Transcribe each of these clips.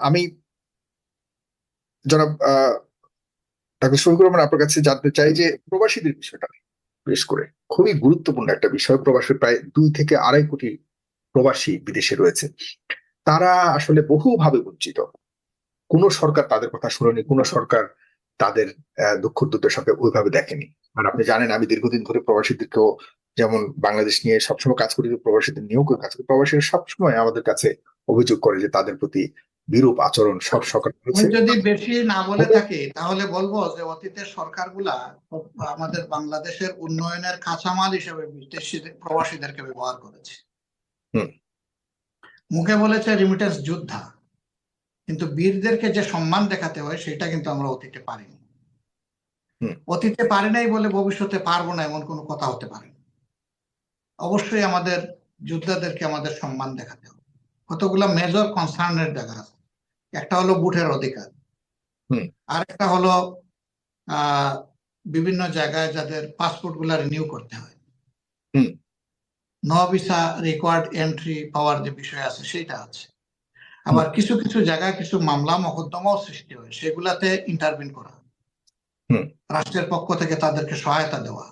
আমি জনাব ডাক্তার শফিকুর রহমান আপনার কাছে জানতে চাই যে প্রবাসীদের বিষয়টা, বিশেষ করে খুবই গুরুত্বপূর্ণ একটা বিষয়। প্রবাসী প্রায় দুই থেকে আড়াই কোটি প্রবাসী বিদেশে রয়েছে। তারা আসলে বহুভাবে বঞ্চিত। কোন সরকার তাদের কথা শুনেনি, কোন সরকার তাদের দুঃখ দুর্দশাকে ওইভাবে দেখেনি। আর আপনি জানেন, আমি দীর্ঘদিন ধরে প্রবাসীদেরকেও যেমন বাংলাদেশ নিয়ে সবসময় কাজ করি, প্রবাসীদের নিয়েও কাজ করি। প্রবাসীরা সবসময় আমাদের কাছে অভিযোগ করে যে তাদের প্রতি বিরূপ আচরণ সব সরকার যদি বেশি না বলে থাকি তাহলে বলব যে অতীতের সরকারগুলা আমাদের বাংলাদেশের উন্নয়নের কাঁচামাল হিসেবে বিদেশি প্রবাসীদেরকে ব্যবহার করেছে। মুখে বলেছে রিমিটেন্স যোদ্ধা। কিন্তু বীরদেরকে যে সম্মান দেখাতে হয় সেটা কিন্তু আমরা অতীতে পারিনি। অতীতে পারি নাই বলে ভবিষ্যতে পারব না এমন কোনো কথা হতে পারে অবশ্যই আমাদের যোদ্ধাদেরকে আমাদের সম্মান দেখাতে হবে। কতগুলো মেজর কনসার্নের জায়গা আছে। একটা হলো বুথের অধিকার। আর একটা হলো বিভিন্ন জায়গায় যাদের পাসপোর্টগুলা রিনিউ করতে হয়। নো ভিসা রেকর্ড এন্ট্রি পাওয়ার যে বিষয় আছে সেটা আছে। আবার কিছু কিছু জায়গায় কিছু মামলা মকদ্দমাও সৃষ্টি হয় সেগুলাতে ইন্টারভিন করা। রাষ্ট্রের পক্ষ থেকে তাদেরকে সহায়তা দেওয়া।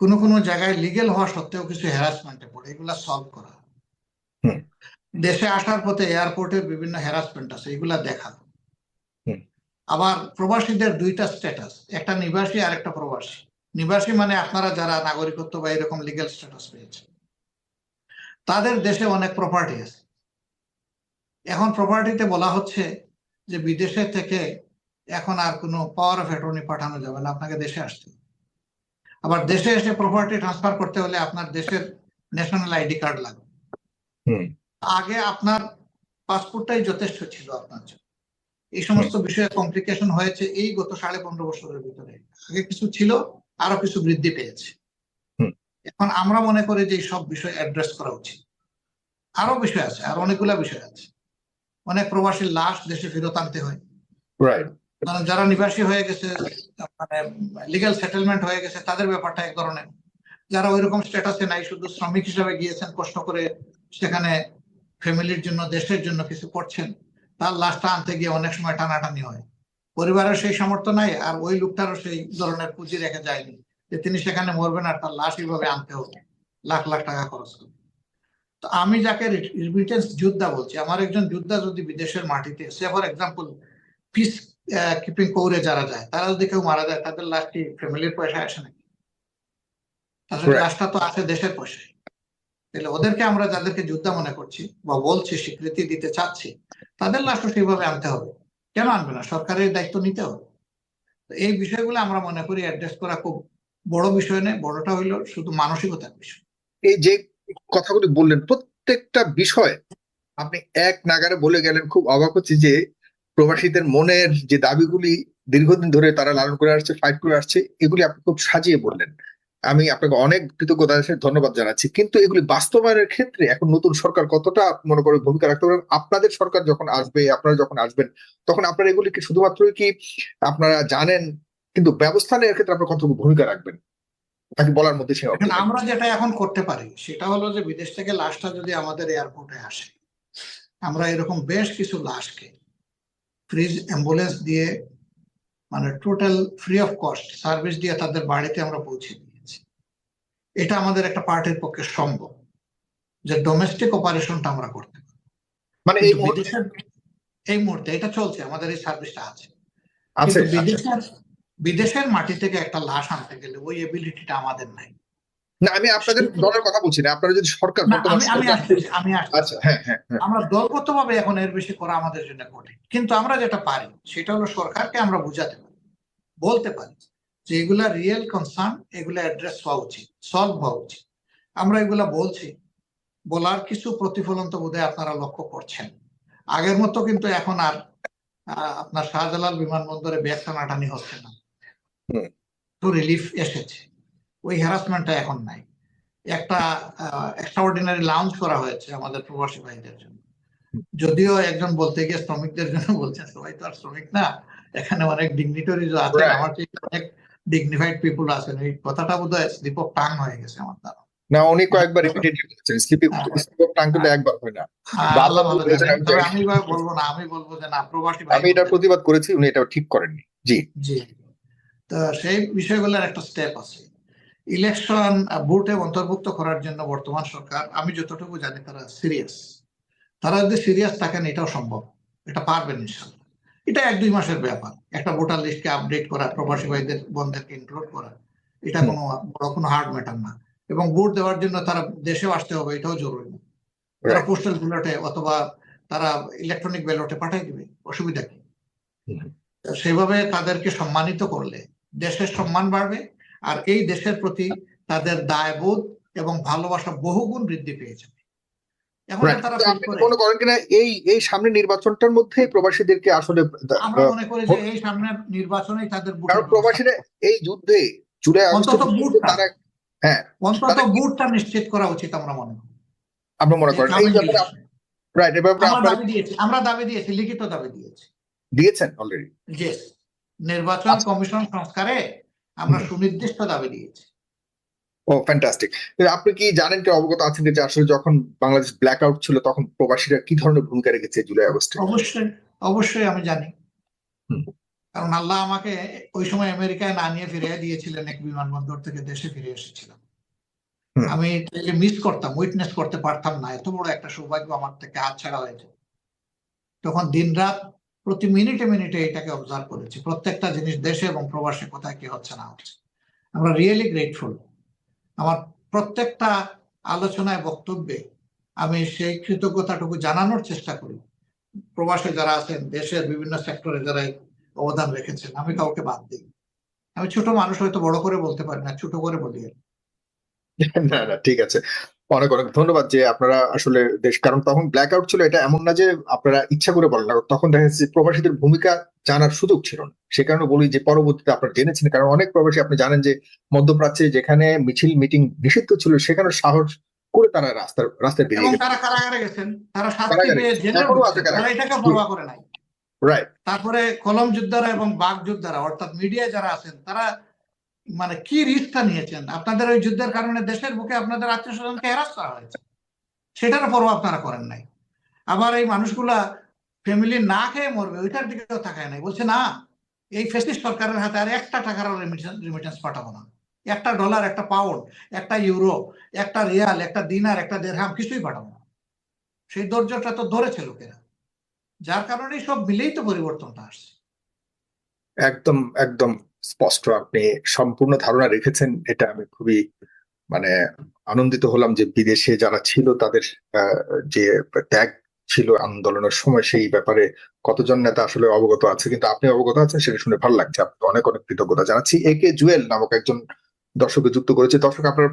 কোনো কোনো জায়গায় লিগেল হওয়া সত্ত্বেও কিছু হ্যারাসমেন্টে পড়ে এগুলা সলভ করা। দেশে আসার পথে এয়ারপোর্টের বিভিন্ন হ্যারাসমেন্ট আছে এগুলা দেখা। আবার প্রবাসীদের দুইটা স্ট্যাটাস একটা নিবাসী আর একটা প্রবাসী। নিবাসী মানে আপনারা যারা নাগরিকত্ব বা এরকম লিগেল স্ট্যাটাস পেয়েছে তাদের দেশে অনেক প্রপার্টি আছে। এখন প্রপার্টিতে বলা হচ্ছে যে বিদেশে থেকে এখন আর কোনো পাওয়ার অফ অ্যাটর্নি পাঠানো যাবে না আপনাকে দেশে আসতে আবার দেশে এসে প্রপার্টি ট্রান্সফার করতে হলে আপনার দেশের ন্যাশনাল আইডি কার্ড লাগবে। আগে আপনার পাসপোর্টটাই যথেষ্ট ছিল আপনার জন্য। এই সমস্ত বিষয়ে কমপ্লিকেশন হয়েছে এই গত সাড়ে পনেরো বছরের ভিতরে। আগে কিছু ছিল আরও কিছু বৃদ্ধি পেয়েছে। এখন আমরা মনে করি যে সব বিষয় অ্যাড্রেস করা উচিত। আরও বিষয় আছে আর অনেকগুলা বিষয় আছে। অনেক প্রবাসীর লাশ দেশে ফেরত আনতে হয়। কারণ যারা নিবাসী হয়ে গেছে মানে লিগাল সেটেলমেন্ট হয়ে গেছে তাদের ব্যাপারটা এক ধরনের। যারা ওই রকম স্ট্যাটাসে নাই শুধু শ্রমিক হিসাবে গিয়েছেন কষ্ট করে সেখানে ফ্যামিলির জন্য দেশের জন্য কিছু করছেন তার লাশটা আনতে গিয়ে অনেক সময় টানাটানি হয়। পরিবারের সেই সামর্থ্য নাই আর ওই লোকটারও সেই ধরনের পুঁজি রেখে যায়নি যে তিনি সেখানে মরবেন আর তার লাশ এইভাবে আনতে হবে লাখ লাখ টাকা খরচ করবে তো আমি যাকে রিমিটেন্স যোদ্ধা বলছি আমার একজন যোদ্ধা যদি বিদেশের মাটিতে সে ফর এক্সাম্পল পিস কিপিং কৌরে যারা যায় তারা যদি কেউ মারা যায় তাদের লাশটি ফ্যামিলির পয়সায় আসে নাকি? তাদের লাশটা তো আছে দেশের পয়সায়। তাহলে ওদেরকে আমরা যাদেরকে যোদ্ধা মনে করছি বা বলছি, স্বীকৃতি দিতে চাচ্ছি, তাদের লাশও সেইভাবে আনতে হবে। কেন আনবে না? সরকারের দায়িত্ব নিতে হবে। এই বিষয়গুলো আমরা মনে করি অ্যাড্রেস করা খুব বড় বিষয় নয়, বড়টা হইল শুধু মানসিকতার বিষয়। এই যে কথাগুলি বললেন, প্রত্যেকটা বিষয় আপনি এক নাগারে বলে গেলেন, খুব অবাক হচ্ছে যে প্রবাসীদের মনের যে দাবিগুলি দীর্ঘদিন ধরে তারা লালন করে আসছে ফাইট করে আসছে, এগুলি আপনি খুব সাজিয়ে বললেন। আমি আপনাকে অনেক কৃতজ্ঞতা ধন্যবাদ জানাচ্ছি। কিন্তু এগুলি বাস্তবায়নের ক্ষেত্রে এখন নতুন সরকার কতটা মনে করে ভূমিকা রাখতে পারেন? আপনাদের সরকার যখন আসবে আপনারা যখন আসবেন তখন আপনারা এগুলি কি শুধুমাত্র কি আপনারা জানেন কিন্তু ব্যবস্থা নেওয়ার ক্ষেত্রে আপনারা কতটুকু ভূমিকা রাখবেন? তাকে বলার মধ্যে সে আমরা যেটা এখন করতে পারি সেটা হলো যে বিদেশ থেকে লাশটা যদি আমাদের এয়ারপোর্টে আসে আমরা এরকম বেশ কিছু লাশকে ফ্রিজ অ্যাম্বুলেন্স দিয়ে মানে total free of cost service দিয়ে তাদের বাড়িতে আমরা পৌঁছে দিয়েছি এটা আমাদের একটা পার্টির পক্ষে সম্ভব যে ডোমেস্টিক অপারেশনটা আমরা করতে পারি। মানে এই এই মুহূর্তে এটা চলছে আমাদের এই সার্ভিসটা আছে। বিদেশের বিদেশের মাটি থেকে একটা লাশ আনতে গেলে ওই এবিলিটিটা আমাদের নাই। না আমি আপনাদের দলের কথা বলছি না আপনারা যদি সরকার আমি আমি আচ্ছা হ্যাঁ হ্যাঁ আমরা দলগত ভাবে এখন এর বেশি করা আমাদের জন্য কঠিন। কিন্তু আমরা যেটা পারি সেটা হলো সরকারকে আমরা বুঝাতে পারি বলতে পারি। যে এগুলা রিয়েল কনসার্ন এগুলা অ্যাড্রেস হওয়া উচিত সলভ হওয়া উচিত। আমরা এগুলা বলছি বলার কিছু প্রতিফলন তো বোধহয় আপনারা লক্ষ্য করছেন। আগের মতো কিন্তু এখন আর আপনার শাহজালাল বিমানবন্দরে ব্যাগ টানাটানি হচ্ছে না। তো রিলিফ এসেছে। ওই হ্যারাসমেন্টটা এখন নাই। একটা এক্সট্রাঅর্ডিনারি লাউঞ্জ করা হয়েছে আমাদের প্রবাসী ভাইদের জন্য। যদিও একজন বলতে গিয়ে শ্রমিকদের জন্য বলছেন সবাই তো আর শ্রমিক না। এখানে অনেক ডিগনিটরিজ আছে আমার অনেক ডিগনিফাইড পিপুল আছেন। এই কথাটা হয় টাং হয়ে গেছে আমার দ্বারা। না উনি কয়েকবার রিপিটেডলি বলেছেন। স্লিপিং স্লিপ অফ টাং কিন্তু একবার হয় না। হ্যাঁ, আল্লাহ ভালো আমি বলব না আমি বলব যে না প্রবাসী আমি এটার প্রতিবাদ করেছি উনি এটা ঠিক করেননি। জি। জি। তো সেই বিষয়গুলোর একটা স্টেপ আছে। ইলেকশন ভোটে অন্তর্ভুক্ত করার জন্য বর্তমান সরকার আমি যতটুকু জানি তারা সিরিয়াস তারা যদি সিরিয়াস থাকেন এটাও সম্ভব। এটা পারবেন ইনশাল্লাহ। এটা এক দুই মাসের ব্যাপার। একটা ভোটার লিস্টকে আপডেট করা প্রবাসী ভাইদের বন্ধেরকে ইনক্লুড করা এটা কোনো বড় কোনো হার্ড ম্যাটার না। এবং ভোট দেওয়ার জন্য তারা দেশেও আসতে হবে এটাও জরুরি না। তারা পোস্টাল ব্যালটে অথবা তারা ইলেকট্রনিক ব্যালটে পাঠিয়ে দিবে অসুবিধা কি? তো সেভাবে তাদেরকে সম্মানিত করলে দেশের সম্মান বাড়বে আর এই দেশের প্রতি তাদের দায়বোধ এবং ভালোবাসা বহুগুণ বৃদ্ধি পেয়ে মনে করেন কিনা এই এই সামনে নির্বাচনটার মধ্যে প্রবাসীদেরকে আসলে আমরা মনে করি যে এই সামনের নির্বাচনেই তাদের কারণ প্রবাসীরা এই যুদ্ধে জুলাই আগস্টে অন্তত। তারা হ্যাঁ অন্তত বুটটা নিশ্চিত করা উচিত আমরা মনে করি। আপনি মনে করেন? এই ব্যাপারে রাইট ব্যাপারে আমরা দাবি দিয়েছি আমরা দাবি দিয়েছি লিখিত দাবি দিয়েছি। দিয়েছেন অলরেডি ইয়েস নির্বাচন আচ্ছা। কমিশন সংস্কারে আমরা সুনির্দিষ্ট দাবি দিয়েছি। ও ফ্যান্টাস্টিক আপনি কি জানেন কি অবগত আছেন যে আসলে যখন বাংলাদেশ ব্ল্যাক আউট ছিল তখন প্রবাসীরা কি ধরনের ভূমিকা রেখেছে জুলাই আগস্টে? অবশ্যই অবশ্যই আমি জানি। কারণ আল্লাহ আমাকে ওই সময় আমেরিকায় না নিয়ে ফিরে দিয়েছিলেন এক বিমানবন্দর থেকে দেশে ফিরে এসেছিলাম। আমি মিস করতাম উইটনেস করতে পারতাম না এত বড় একটা সৌভাগ্য আমার থেকে হাত ছাড়া হয়েছে। তখন দিনরাত প্রতি মিনিটে মিনিটে এটাকে অবজার্ভ করেছি প্রত্যেকটা জিনিস দেশে এবং প্রবাসে কোথায় কি হচ্ছে না হচ্ছে। আমরা রিয়েলি গ্রেটফুল আমার প্রত্যেকটা আলোচনায় বক্তব্যে আমি সেই কৃতজ্ঞতাটুকু জানানোর চেষ্টা করি। প্রবাসে যারা আছেন, দেশের বিভিন্ন সেক্টরে যারা অবদান রেখেছেন, আমি কাউকে বাদ দিই। আমি ছোট মানুষ হয়তো বড় করে বলতে পারি না, ছোট করে বলি। না না, ঠিক আছে। অনেক অনেক ধন্যবাদ যে আপনারা আসলে দেশ কারণ তখন ব্ল্যাক আউট ছিল এটা এমন না যে আপনারা ইচ্ছা করে বলেন না তখন দেখা যাচ্ছে প্রবাসীদের ভূমিকা জানার সুযোগ ছিল না। সে কারণে বলি যে পরবর্তীতে আপনারা জেনেছেন কারণ অনেক প্রবাসী আপনি জানেন যে মধ্যপ্রাচ্যে যেখানে মিছিল মিটিং নিষিদ্ধ ছিল সেখানে সাহস করে তারা রাস্তার রাস্তায় বেরিয়ে গেছে। তারা কারাগারে গেছেন তারা শাস্তি পেয়ে জেলে। তারা এটাকে পরোয়া করে নাই। রাইট তারপরে কলম যোদ্ধারা এবং বাঘ যোদ্ধারা অর্থাৎ মিডিয়ায় যারা আছেন তারা মানে কি রিস্কটা নিয়েছেন? আপনাদের ওই যুদ্ধের কারণে দেশের বুকে আপনাদের আত্মীয় স্বজনকে হ্যারাস করা হয়েছে। সেটার পরও আপনারা করেন নাই। আবার এই মানুষগুলা ফ্যামিলি না খেয়ে মরবে, ওইটার দিকে তাকায় নাই। বলছে, না, এই ফেসিস্ট সরকারের হাতে আর একটা টাকার রেমিটেন্স পাঠাবো না। একটা ডলার একটা পাউন্ড একটা ইউরো একটা রিয়াল একটা দিনার একটা দেড়হাম কিছুই পাঠাবো না। সেই ধৈর্যটা তো ধরেছে লোকেরা। যার কারণে সব মিলেই তো পরিবর্তনটা আসছে। একদম একদম। স্পষ্ট আপনি সম্পূর্ণ ধারণা রেখেছেন, এটা আমি খুবই মানে আনন্দিত হলাম যে বিদেশে যারা ছিল তাদের যে ত্যাগ ছিল আন্দোলনের সময় সেই ব্যাপারে কতজন নেতা আসলে অবগত আছে, কিন্তু আপনি অবগত আছেন সেটা শুনে ভালো লাগছে। আপনাকে অনেক অনেক কৃতজ্ঞতা জানাচ্ছি। এ কে জুয়েল নামক একজন দর্শকে যুক্ত করেছে। দর্শক, আপনারা